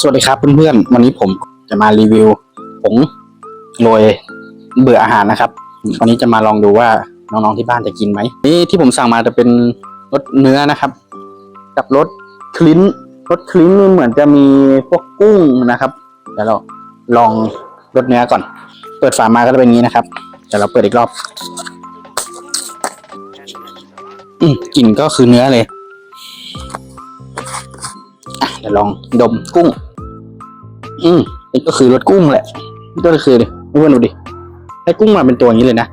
สวัสดีครับเพื่อนๆ วันนี้ผมจะมารีวิวผงโรยเบื่ออาหารนะครับ วันนี้จะมาลองดูว่าน้องๆที่บ้านจะกินไหมนี่ที่ผมสั่งมาจะเป็นรสเนื้อนะครับ กับรสคลิ้นรสคลิ้นนี่เหมือนจะมีพวกกุ้งนะครับเดี๋ยวเราลองรสเนื้อก่อน เปิดฝามาก็จะเป็นอย่างนี้นะครับเดี๋ยวเราเปิดอีกรอบอืกลิ่นก็คือเนื้อเลยเดี๋ยวลองดมกุ้ง อืมนี่ก็คือรสกุ้งแหละนี่ก็คือดิเพื่อนดูดิให้กุ้งมาเป็นตัวอย่างนี้เลยนะ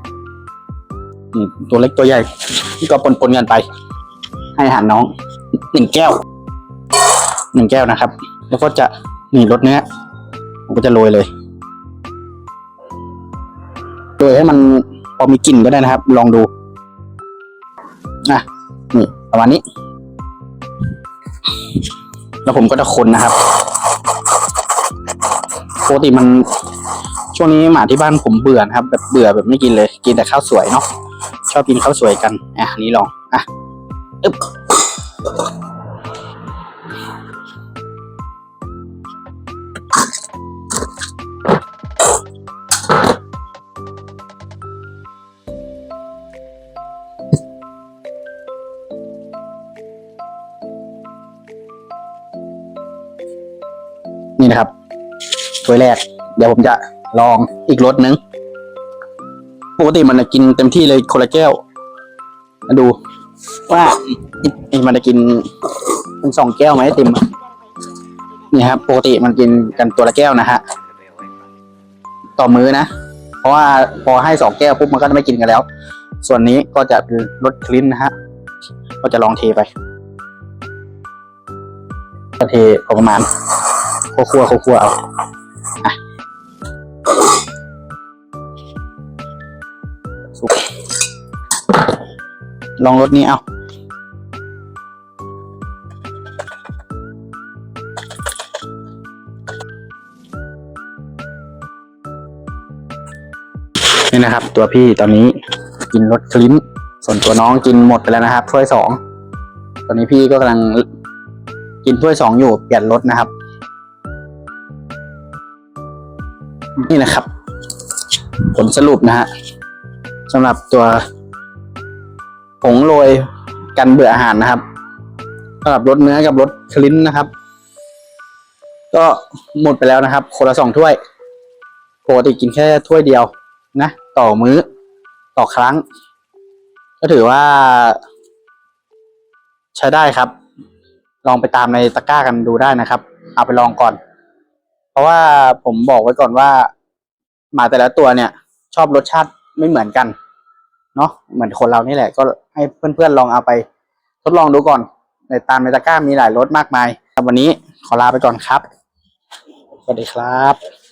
อืมตัวเล็กตัวใหญ่นี่ก็ปนๆกันไป ให้อาหารน้องหนึ่งแก้วหนึ่งแก้วนะครับ แล้วก็จะนี่รสเนื้อผมก็จะโรยเลยโรยให้มันพอมีกลิ่นก็ได้นะครับ ลองดูอะนี่ประมาณนี้ แล้วผมก็จะคนนะครับ ปกติมันช่วงนี้หมาที่บ้านผมเบื่อนะครับ แบบเบื่อแบบไม่กินเลย กินแต่ข้าวสวยเนาะชอบกินข้าวสวยกันอะนนี้ลองอะอึ๊บนี่นะครับ ถ้วยแรก เดี๋ยวผมจะลองอีกรสนึง ปกติมันจะกินเต็มที่เลยคนละแก้วมาดูว่าไอ้มันจะกินเป็นสองแก้วไหมไอติมนี่ครับ ปกติมันกินกันตัวละแก้วนะฮะต่อมื้อนะ เพราะว่าพอให้สองแก้วปุ๊บมันก็จะไม่กินกันแล้ว ส่วนนี้ก็จะเป็นรสคลิ้นนะฮะ ก็จะลองเทไป ก็เทพอประมาณคั่วๆคั่วๆเอา ลองรถนี้เอานี่นะครับ ตัวพี่ตอนนี้กินรสคลิ้น ส่วนตัวน้องกินหมดไปแล้วนะครับถ้วยสองตอนนี้พี่ก็กำลังกินถ้วยสองอยู่เปลี่ยนรสนะครับ นี่นะครับ ผลสรุปนะฮะสำหรับตัวผงโรยกันเบื่ออาหารนะครับสำหรับรสเนื้อกับรสคลิ้นนะครับ ก็หมดไปแล้วนะครับคนละสองถ้วยปกติกินแค่ถ้วยเดียวนะ ต่อมื้อต่อครั้ง ก็ถือว่า ใช้ได้ครับ ลองไปตามในตะกร้ากันดูได้นะครับ เอาไปลองก่อน เพราะว่าผมบอกไว้ก่อนว่าหมาแต่ละตัวเนี่ย ชอบรสชาติไม่เหมือนกัน เนาะเหมือนคนเรานี่แหละ ก็ให้เพื่อนๆลองเอาไป ทดลองดูก่อน ในตามในตะกร้ามีหลายรสมากมายวันนี้ขอลาไปก่อนครับ สวัสดีครับ